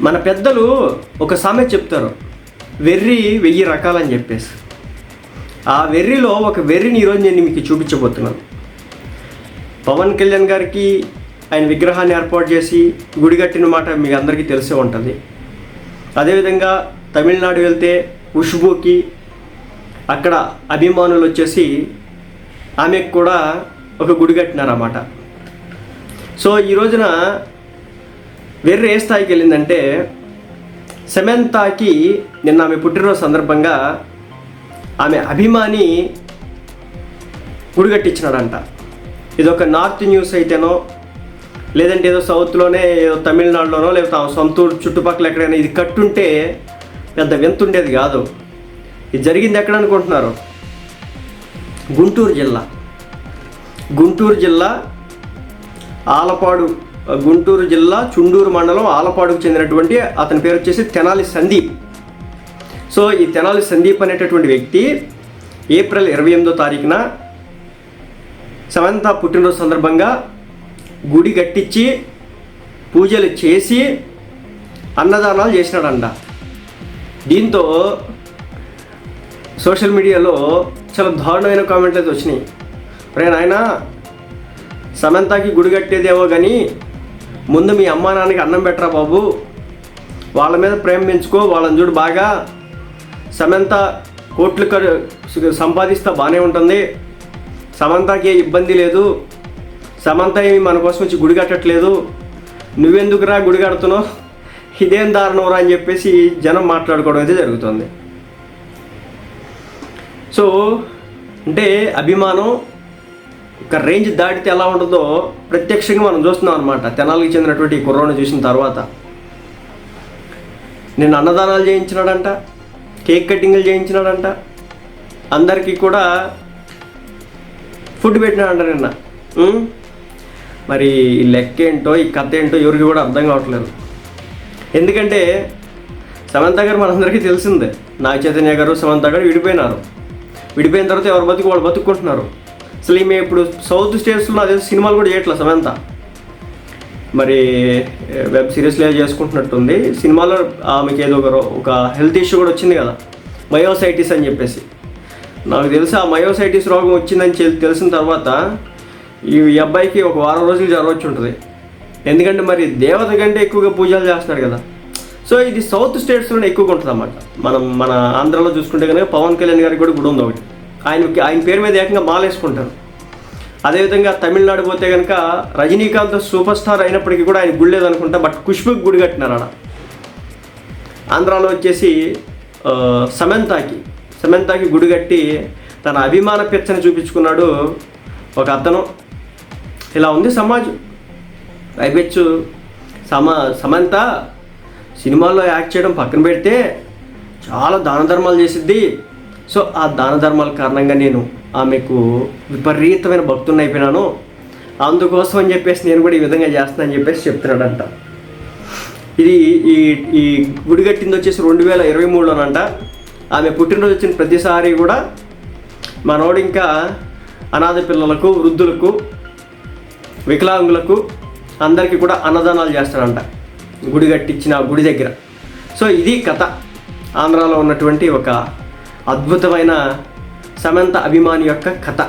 మన పెద్దలు ఒక సామె చెప్తారు వెర్రి వెయ్యి రకాలని చెప్పేసి. ఆ వెర్రిలో ఒక వెర్రిని ఈరోజు నేను మీకు చూపించబోతున్నాను. పవన్ కళ్యాణ్ గారికి ఆయన విగ్రహాన్ని ఏర్పాటు చేసి గుడి కట్టిన మాట మీ అందరికీ తెలిసే ఉంటుంది. అదేవిధంగా తమిళనాడు వెళ్తే ఉష్బుకి అక్కడ అభిమానులు వచ్చేసి ఆమెకు కూడా ఒక గుడి కట్టినారన్నమాట. సో ఈ రోజున వేరే ఏ స్థాయికి వెళ్ళిందంటే సెమెంతాకి నిన్న ఆమె పుట్టినరోజు సందర్భంగా ఆమె అభిమాని గుడిగట్టించినారంట ఇది ఒక నార్త్ న్యూస్ అయితేనో లేదంటే ఏదో సౌత్లోనే ఏదో తమిళనాడులోనో లేకపోతే సొంత ఊరు చుట్టుపక్కల ఎక్కడైనా ఇది కట్టుంటే పెద్ద వింత ఉండేది కాదు. ఇది జరిగింది ఎక్కడ అనుకుంటున్నారు? గుంటూరు జిల్లా. గుంటూరు జిల్లా ఆలపాడు గుంటూరు జిల్లా చుండూరు మండలం ఆలపాడుకు చెందినటువంటి అతని పేరు వచ్చేసి తెనాలి సందీప్. సో ఈ తెనాలి సందీప్ అనేటటువంటి వ్యక్తి ఏప్రిల్ ఇరవై ఎనిమిదో తారీఖున సమంత పుట్టినరోజు సందర్భంగా గుడి కట్టించి పూజలు చేసి అన్నదానాలు చేసినాడంట. దీంతో సోషల్ మీడియాలో చాలా దారుణమైన కామెంట్లు అయితే వచ్చినాయి. రే నాయన సమంతకి గుడి కట్టేదేమో కానీ ముందు మీ అమ్మా నాన్నకి అన్నం పెట్టరా బాబు? వాళ్ళ మీద ప్రేమ పెంచుకో వాళ్ళని చూడు బాగా. సమంత కోట్లు సంపాదిస్తా బాగానే ఉంటుంది. సమంతకి ఏ ఇబ్బంది లేదు. సమంత ఏమి మన కోసం వచ్చి గుడి కట్టట్లేదు. నువ్వెందుకురా గుడి కడుతున్నావు? ఇదేం దారుణంరా అని చెప్పేసి జనం మాట్లాడుకోవడం అయితే జరుగుతుంది. సో అంటే అభిమానం ఒక రేంజ్ దాటితే ఎలా ఉంటుందో ప్రత్యక్షంగా మనం చూస్తున్నాం అనమాట తెనాలికి చెందినటువంటి కుర్రోని చూసిన తర్వాత. నేను అన్నదానాలు చేయించినాడంట కేక్ కటింగ్లు చేయించినాడంట అందరికీ కూడా ఫుడ్ పెట్టినాడంట నిన్న. మరి ఈ లెక్క ఏంటో ఈ కథ ఏంటో ఎవరికి కూడా అర్థం కావట్లేదు. ఎందుకంటే సమంత గారు మనందరికీ తెలిసిందే. నాగ చైతన్య గారు సమంత గారు విడిపోయినారు. విడిపోయిన తర్వాత ఎవరు బతుకు వాళ్ళు బతుక్కుంటున్నారు. అసలు ఈమె ఇప్పుడు సౌత్ స్టేట్స్లో అదే సినిమాలు కూడా చేయట్లేదు సమంత. మరి వెబ్ సిరీస్లో చేసుకుంటున్నట్టుంది. సినిమాలో ఆమెకి ఏదో ఒక ఒక హెల్త్ ఇష్యూ కూడా వచ్చింది కదా. మయోసైటిస్ అని చెప్పేసి. నాకు తెలిసి ఆ మయోసైటిస్ రోగం వచ్చిందని తెలిసిన తర్వాత ఈ అబ్బాయికి ఒక వారం రోజులు జ్వరం ఉంటుంది. ఎందుకంటే మరి దేవత కంటే ఎక్కువగా పూజలు చేస్తున్నారు కదా. సో ఇది సౌత్ స్టేట్స్లోనే ఎక్కువగా ఉంటుంది అన్నమాట మనం మన ఆంధ్రాలో చూసుకుంటే కనుక పవన్ కళ్యాణ్ గారికి కూడా గుడి ఉంది ఒకటి. ఆయనకి ఆయన పేరు మీద ఏకంగా మాలేసుకుంటారు. అదేవిధంగా తమిళనాడు పోతే కనుక రజనీకాంత్ సూపర్ స్టార్ అయినప్పటికీ కూడా ఆయన గుడి లేదనుకుంటా బట్ ఖుష్బుకి గుడి కట్టినారు ఆడ. ఆంధ్రాలో వచ్చేసి సమంతాకి. సమంతాకి గుడి కట్టి తన అభిమాన పిచ్చని చూపించుకున్నాడు ఒక అతను. ఇలా ఉంది సమాజం. పైపెచ్చు సమ సమంత సినిమాల్లో యాక్ట్ చేయడం పక్కన పెడితే చాలా దాన ధర్మాలు చేసిద్ది. సో ఆ దాన ధర్మాల కారణంగా నేను ఆమెకు విపరీతమైన భక్తుని అయిపోయినాను. అందుకోసం అని చెప్పేసి నేను కూడా ఈ విధంగా చేస్తానని చెప్పేసి చెప్తున్నాడంట. ఇది ఈ ఈ గుడి కట్టింది వచ్చేసి రెండు వేల ఇరవై మూడులోనంట ఆమె పుట్టినరోజు వచ్చిన ప్రతిసారి కూడా మనోడు ఇంకా అనాథ పిల్లలకు వృద్ధులకు వికలాంగులకు అందరికీ కూడా అన్నదానాలు చేస్తాడంట. గుడి కట్టించిన ఆ గుడి దగ్గర. సో ఇది కథ. ఆంధ్రాలో ఉన్నటువంటి ఒక అద్భుతమైన సమంత అభిమాని యొక్క కథ.